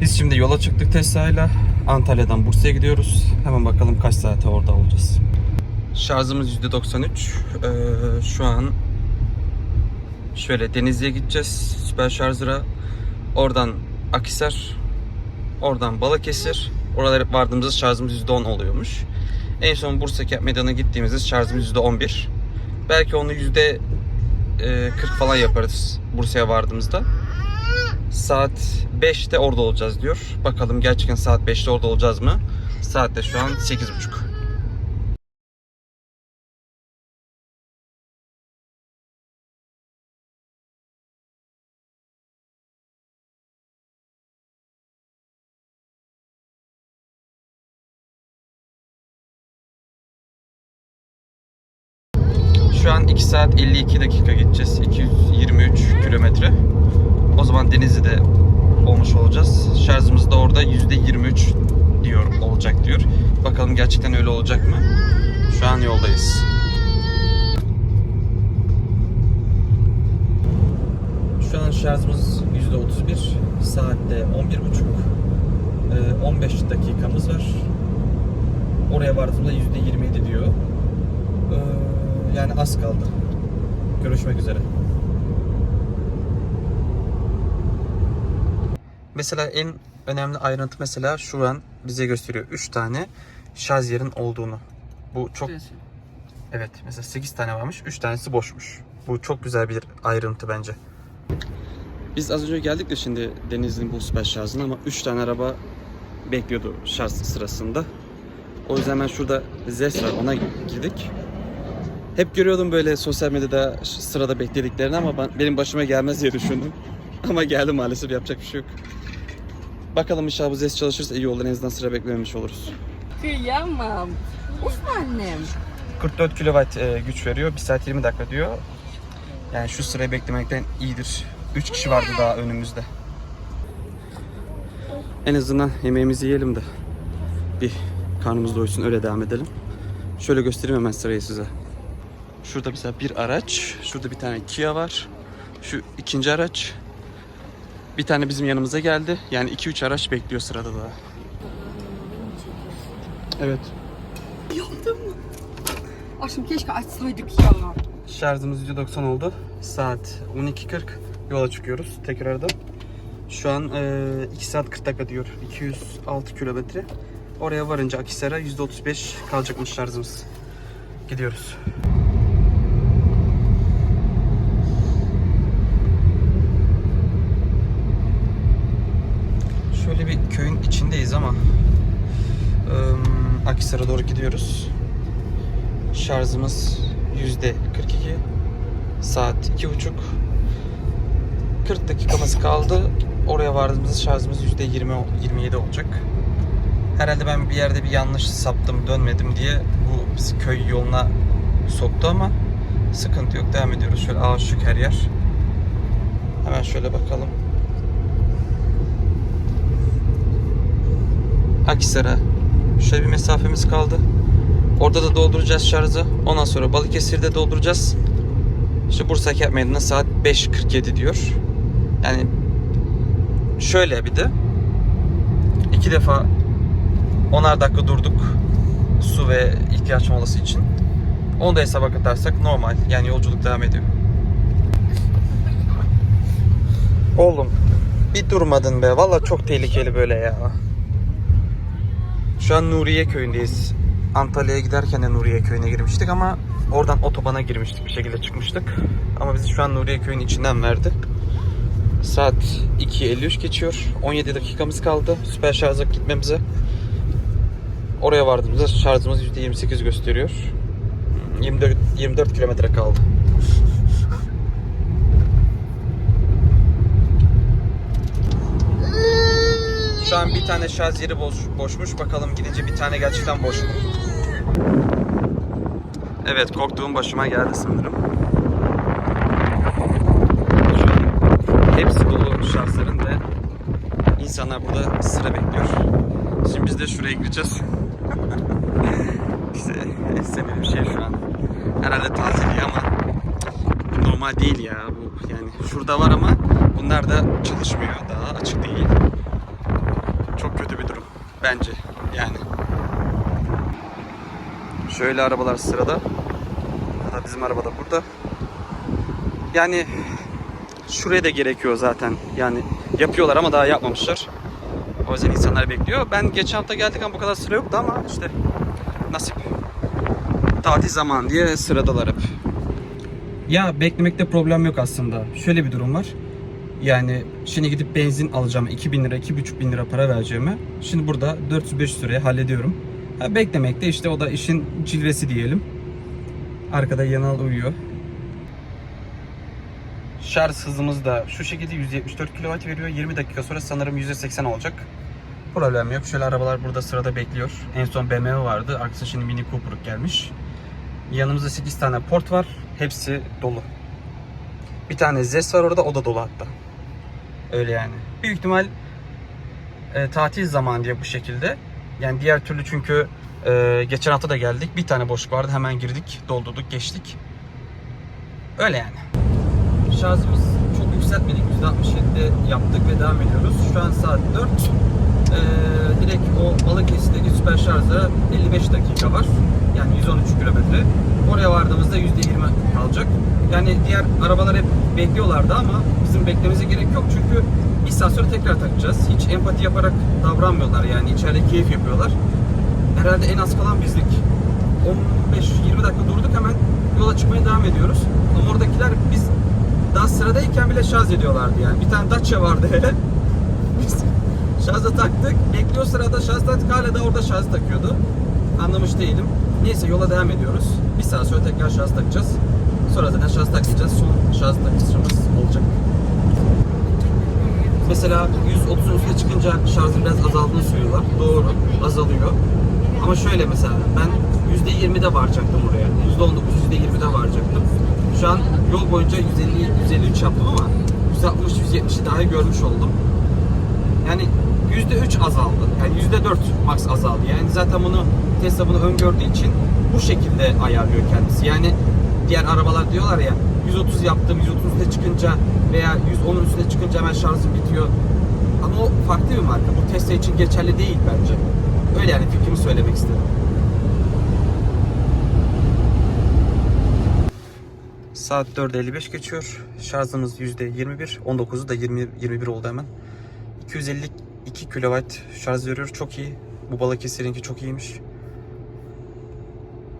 Biz şimdi yola çıktık Tesla'yla. Antalya'dan Bursa'ya gidiyoruz. Hemen bakalım kaç saate orada olacağız. Şarjımız %93. Ee, şu an şöyle Denizli'ye gideceğiz. Süper şarjıra. Oradan Akisar. Oradan Balıkesir. Oralara vardığımızda şarjımız %10 oluyormuş. En son Bursa Kent Meydanı'na gittiğimizde şarjımız %11. Belki onu yüzde e, 40 falan yaparız Bursa'ya vardığımızda. Saat 5'te orada olacağız diyor. Bakalım gerçekten saat 5'te orada olacağız mı? Saat de şu an 8.30. Şu an 2 saat 52 dakika gideceğiz. 223 kilometre. O zaman Denizli'de olmuş olacağız. Şarjımız da orada %23 diyor olacak diyor. Bakalım gerçekten öyle olacak mı? Şu an yoldayız. Şu an şarjımız %31. Saatte 11.30. Ee, 15 dakikamız var. Oraya vardığımda %27 diyor. Ee, yani az kaldı. Görüşmek üzere. Mesela en önemli ayrıntı mesela şu an bize gösteriyor 3 tane şarj yerin olduğunu. Bu çok evet mesela 8 tane varmış 3 tanesi boşmuş. Bu çok güzel bir ayrıntı bence. Biz az önce geldik de şimdi Denizli'nin bu süper şarjına ama 3 tane araba bekliyordu şarj sırasında. O yüzden ben şurada Zes var ona girdik. Hep görüyordum böyle sosyal medyada sırada beklediklerini ama ben, benim başıma gelmez diye düşündüm. Ama geldi maalesef yapacak bir şey yok. Bakalım inşallah bu Zes çalışırsa iyi olur en azından sıra beklememiş oluruz. Kıyamam. Of annem. 44 kW e, güç veriyor. 1 saat 20 dakika diyor. Yani şu sırayı beklemekten iyidir. 3 kişi vardı daha önümüzde. En azından yemeğimizi yiyelim de bir karnımız doysun öyle devam edelim. Şöyle göstereyim hemen sırayı size. Şurada mesela bir araç, şurada bir tane Kia var. Şu ikinci araç. Bir tane bizim yanımıza geldi. Yani 2-3 araç bekliyor sırada daha. Evet. Aşkım keşke açsaydık ya. Şarjımız %90 oldu. Saat 12.40. Yola çıkıyoruz tekrardan. Şu an e, 2 saat 40 dakika diyor. 206 kilometre. Oraya varınca Akisar'a %35 kalacakmış şarjımız. Gidiyoruz. Şöyle bir köyün içindeyiz ama Akisar'a doğru gidiyoruz. Şarjımız yüzde 42. Saat iki buçuk. 40 dakikamız kaldı. Oraya vardığımızda şarjımız yüzde 20 27 olacak. Herhalde ben bir yerde bir yanlış saptım, dönmedim diye bu bizi köy yoluna soktu ama sıkıntı yok. Devam ediyoruz. Şöyle ağaçlık her yer. Hemen şöyle bakalım. Akisar'a şöyle bir mesafemiz kaldı. Orada da dolduracağız şarjı. Ondan sonra Balıkesir'de dolduracağız. İşte Bursa Kent Meydanı'na saat 5.47 diyor. Yani şöyle bir de iki defa onar dakika durduk su ve ihtiyaç molası için. Onu da hesaba katarsak normal. Yani yolculuk devam ediyor. Oğlum bir durmadın be. Valla çok tehlikeli böyle ya. Şu an Nuriye köyündeyiz. Antalya'ya giderken de Nuriye köyüne girmiştik ama oradan otobana girmiştik bir şekilde çıkmıştık. Ama bizi şu an Nuriye köyün içinden verdi. Saat 2.53 geçiyor. 17 dakikamız kaldı süper şarja gitmemize. Oraya vardığımızda şarjımız %28 gösteriyor. 24, 24 kilometre kaldı. An bir tane şarj yeri boş, boşmuş. Bakalım gidince bir tane gerçekten boş mu? Evet korktuğum başıma geldi sanırım. Şu an hepsi dolu şarjların ve insanlar burada sıra bekliyor. Şimdi biz de şuraya gireceğiz. işte bir şey şu an. Herhalde tazeliği ama normal değil ya bu. Yani şurada var ama bunlar da çalışmıyor daha açık değil. Bence yani. Şöyle arabalar sırada. Hatta bizim araba da burada. Yani şuraya da gerekiyor zaten. Yani yapıyorlar ama daha yapmamışlar. O yüzden insanlar bekliyor. Ben geçen hafta geldik ama bu kadar sıra yoktu ama işte nasip. Tatil zaman diye sıradalar hep. Ya beklemekte problem yok aslında. Şöyle bir durum var. Yani şimdi gidip benzin alacağım 2000 lira 2,5 bin lira para vereceğime şimdi burada 400-500 liraya hallediyorum. Ha, beklemekte işte o da işin cilvesi diyelim. Arkada Yanal uyuyor. Şarj hızımız da şu şekilde 174 kW veriyor. 20 dakika sonra sanırım %80 olacak. Problem yok. Şöyle arabalar burada sırada bekliyor. En son BMW vardı. Arkasında şimdi Mini Cooper gelmiş. Yanımızda 8 tane port var. Hepsi dolu. Bir tane ZES var orada. O da dolu hatta. Öyle yani. Büyük ihtimal e, tatil zamanı diye bu şekilde. Yani diğer türlü çünkü e, geçen hafta da geldik. Bir tane boşluk vardı. Hemen girdik, doldurduk, geçtik. Öyle yani. Şarjımız çok yükseltmedik. %67'de yaptık ve devam ediyoruz. Şu an saat 4. Ee, direkt o Balıkesir'deki süper şarjda 55 dakika var. Yani 113 kilometre. Oraya vardığımızda %20 kalacak. Yani diğer arabalar hep bekliyorlardı ama bizim beklememize gerek yok çünkü bir saat sonra tekrar takacağız. Hiç empati yaparak davranmıyorlar yani içeride keyif yapıyorlar. Herhalde en az kalan bizlik. 15-20 dakika durduk hemen yola çıkmaya devam ediyoruz. Ama oradakiler biz daha sıradayken bile şarj ediyorlardı yani. Bir tane Dacia vardı hele. Biz şarja taktık. Bekliyor sırada şarj taktık. Hala da orada şarj takıyordu. Anlamış değilim. Neyse yola devam ediyoruz. Bir saat sonra tekrar şarj takacağız. Sonra zaten takacağız. Son şarj takışımız olacak. Mesela 130 üstüne çıkınca şarjın biraz azaldığını söylüyorlar. Doğru, azalıyor. Ama şöyle mesela ben %20'de varacaktım oraya. %19, %20'de varacaktım. Şu an yol boyunca 150, 153 yaptım ama 160, 170'i daha görmüş oldum. Yani %3 azaldı. Yani %4 max azaldı. Yani zaten bunu Tesla bunu öngördüğü için bu şekilde ayarlıyor kendisi. Yani diğer arabalar diyorlar ya 130 yaptım, 130 üstüne çıkınca veya 110'un üstüne çıkınca hemen şarjım bitiyor. Ama o farklı bir marka. Bu Tesla için geçerli değil bence. Öyle yani fikrimi söylemek istedim. Saat 4.55 geçiyor. Şarjımız %21. 19'u da 20, 21 oldu hemen. 252 kW şarj veriyor. Çok iyi. Bu Balıkesir'inki çok iyiymiş.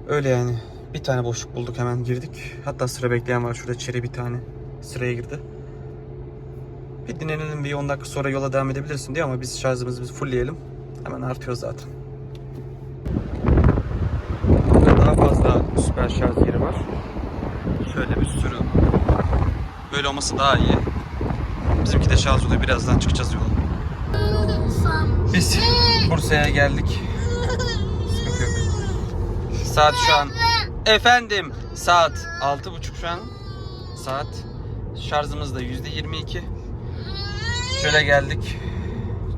Öyle yani. Bir tane boşluk bulduk hemen girdik. Hatta sıra bekleyen var. Şurada içeri bir tane sıraya girdi. Bir dinlenelim bir 10 dakika sonra yola devam edebilirsin diye ama biz şarjımızı biz fullleyelim. Hemen artıyor zaten. Burada daha fazla süper şarj yeri var. Şöyle bir sürü. Böyle olması daha iyi. Bizimki de şarj oluyor. Birazdan çıkacağız yola. Biz Bursa'ya geldik. Saat şu an efendim saat 6.30 şu an. Saat şarjımız da %22. Şöyle geldik.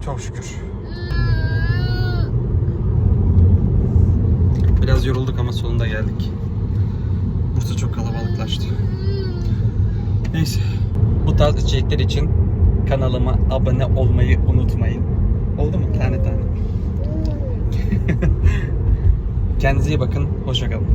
Çok şükür. Biraz yorulduk ama sonunda geldik. Bursa çok kalabalıklaştı. Neyse. Bu tarz içerikler için kanalıma abone olmayı unutmayın. Oldu mu? Tane tane. Kendinize iyi bakın. Hoşça kalın.